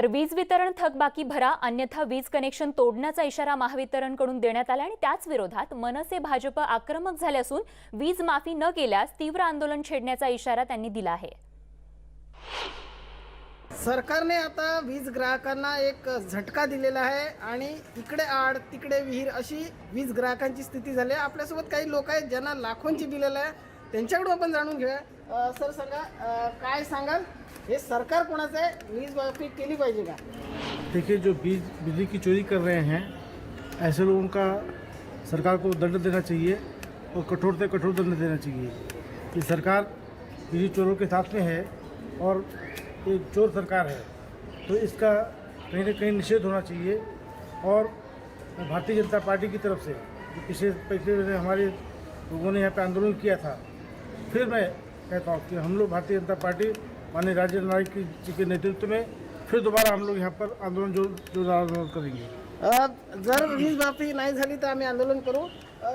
तर वीज वितरण थकबाकी भरा अन्यथा वीज कनेक्शन तोडण्याचा इशारा महावितरणकडून देण्यात आला आणि त्याच विरोधात मनसे भाजप आक्रमक झाले असून वीज माफी न केल्यास तीव्र आंदोलन छेडण्याचा इशारा त्यांनी दिला आहे. सरकारने आता वीज ग्राहकांना एक झटका दिलेला आहे आणि इकडे आड तिकडे विहीर अशी वीज ग्राहकांची स्थिती झाली आहे. आपल्यासोबत काही लोक आहेत ज्यांना लाखोंची बिलेलं आहे त्यांच्याकडून सर हे सरकार कोणाचं वीज का? देखिए, जो बीज, बिजली की चोरी कर रहे हैं, ऐसे लोगों का सरकार को दंड देना चाहिए और कठोर से कठोर दंड देना चाहिए। ये सरकार बिजली चोरों के साथ में है और ये चोर सरकार है। तो इसका कहीं ना कहीं निषेध होना चाहिए और भारतीय जनता पार्टी की तरफ़ से पिछले पिछले हमारे लोगों ने यहाँ पे आंदोलन किया था फिर मैं कहता हूँ कि हम लोग भारतीय जनता पार्टी माननीय राज्य नायक जी के नेतृत्व में फिर दोबारा हम लोग यहाँ पर आंदोलन जो जोरदार आंदोलन करेंगे। जर वीज माफी नाही झाली तर आम्ही आंदोलन करू.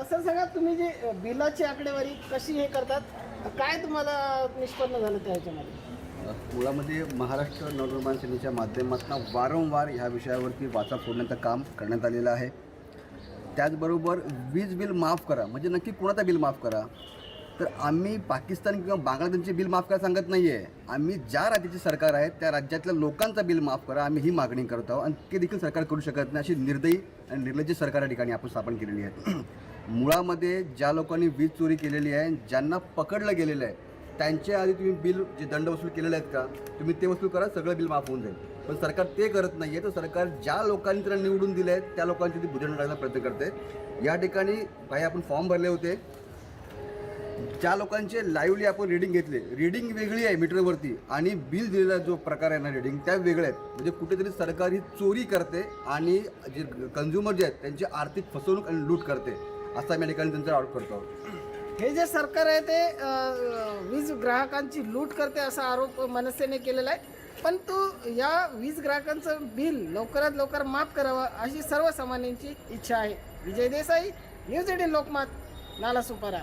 सर सांगा तुम्ही जे बिलाची आकडेवारी कशी हे करतात काय तुम्हाला निष्पन्न झालं त्या ह्याच्यामध्ये मुळामध्ये महाराष्ट्र नवनिर्माण सेनेच्या माध्यमातून वारंवार ह्या विषयावरती वाचा फोडण्याचं काम करण्यात आलेलं आहे. त्याचबरोबर वीज बिल माफ करा म्हणजे नक्की कोणाचं बिल माफ करा? तर आम्ही पाकिस्तान किंवा बांगलादेशचे बिल माफ करायला सांगत नाही आहे आम्ही ज्या राज्याचे सरकार आहे त्या राज्यातल्या लोकांचं बिल माफ करा आम्ही ही मागणी करत आहोत. आणि ते देखील सरकार करू शकत नाही अशी निर्दयी आणि निर्लज्ज सरकार या ठिकाणी आपण स्थापन केलेली आहे. मुळामध्ये ज्या लोकांनी वीज चोरी केलेली आहे ज्यांना पकडलं गेलेलं आहे त्यांच्या आधी तुम्ही बिल जे दंड वसूल केलेले आहेत का तुम्ही ते वसूल करा सगळं बिल माफ होऊन जाईल. पण सरकार ते करत नाही आहे तर सरकार ज्या लोकांनी त्याला निवडून दिले आहेत त्या लोकांची ती भुजन टाकण्याचा प्रयत्न करते. या ठिकाणी काही आपण फॉर्म भरले होते. ज्या लोकांचे लाईव्हली आपण रिडिंग घेतले रिडिंग वेगळी आहे मीटरवरती आणि बिल दिलेला जो प्रकार आहे ना रिडिंग त्या वेगळ्या आहेत. म्हणजे कुठेतरी सरकार ही चोरी करते आणि जे कन्झ्युमर जे आहेत त्यांची आर्थिक फसवणूक आणि लूट करते. असं आम्ही या ठिकाणी त्यांचा आरोप करतो आहोत. हे जे सरकार आहे ते वीज ग्राहकांची लूट करते असा आरोप मनसेने केलेला आहे. पण तो या वीज ग्राहकांचं बिल लवकरात लवकर माफ करावं अशी सर्वसामान्यांची इच्छा आहे. Vijay Desai news eighteen Lokmat Nala Sopara